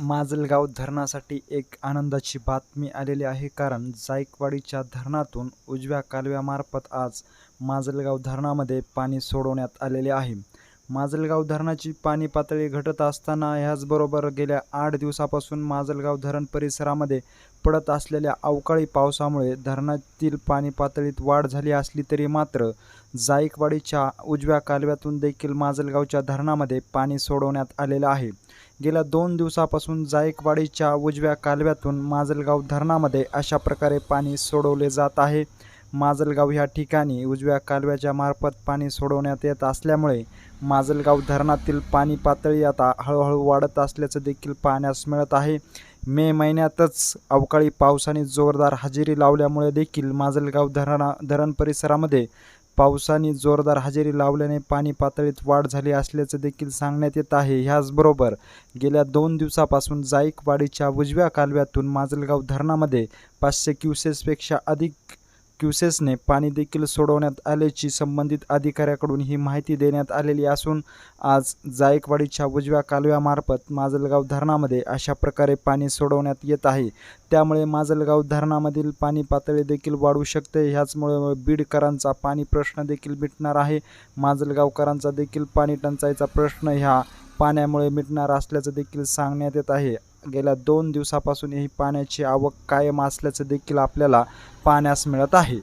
माजलगाव धरणासाठी एक आनंदाची बातमी आलेली आहे. कारण जायकवाडीच्या धरणातून उजव्या कालव्यामार्फत आज माजलगाव धरणामध्ये पाणी सोडवण्यात आलेले आहे. माजलगाव धरणाची पाणी पातळी घटत असताना ह्याचबरोबर गेल्या आठ दिवसापासून माजलगाव धरण परिसरामध्ये पडत असलेल्या अवकाळी पावसामुळे धरणातील पाणी पातळीत वाढ झाली असली तरी मात्र जायकवाडीच्या उजव्या कालव्यातून देखील माजलगावच्या धरणामध्ये पाणी सोडवण्यात आलेलं आहे. गेल्या दोन दिवसापासून जायकवाडीच्या उजव्या कालव्यातून माजलगाव धरणामध्ये अशा प्रकारे पाणी सोडवले जात आहे. माजलगाव ह्या ठिकाणी उजव्या कालव्याच्या मार्फत पाणी सोडवण्यात येत असल्यामुळे माजलगाव धरणातील पाणी पातळी आता हळूहळू वाढत असल्याचं देखील पाहण्यास मिळत आहे. मे महिन्यातच अवकाळी पावसाने जोरदार हजेरी लावल्यामुळे देखील माजलगाव धरणा धरण परिसरामध्ये पावसाने जोरदार हजेरी लावल्याने पाणी पातळीत वाढ झाली असल्याचं देखील सांगण्यात येत आहे. ह्याचबरोबर गेल्या दोन दिवसापासून जायकवाडीच्या उजव्या कालव्यातून माजलगाव धरणामध्ये पाचशे क्युसेसपेक्षा अधिक क्युसेसने पाणी देखील सोडवण्यात आल्याची संबंधित अधिकाऱ्याकडून ही माहिती देण्यात आलेली असून आज जायकवाडीच्या उजव्या कालव्यामार्फत माजलगाव धरणामध्ये अशा प्रकारे पाणी सोडवण्यात येत आहे. त्यामुळे माजलगाव धरणामधील पाणी पातळी देखील वाढू शकते. ह्याचमुळे बीडकरांचा पाणी प्रश्न देखील मिटणार आहे. माजलगावकरांचा देखील पाणी टंचाईचा प्रश्न ह्या पाण्यामुळे मिटणार असल्याचं देखील सांगण्यात येत आहे. गेल्या दोन दिवसापासून ही पाण्याची आवक कायम असल्याचं देखील आपल्याला पाहण्यास मिळत आहे.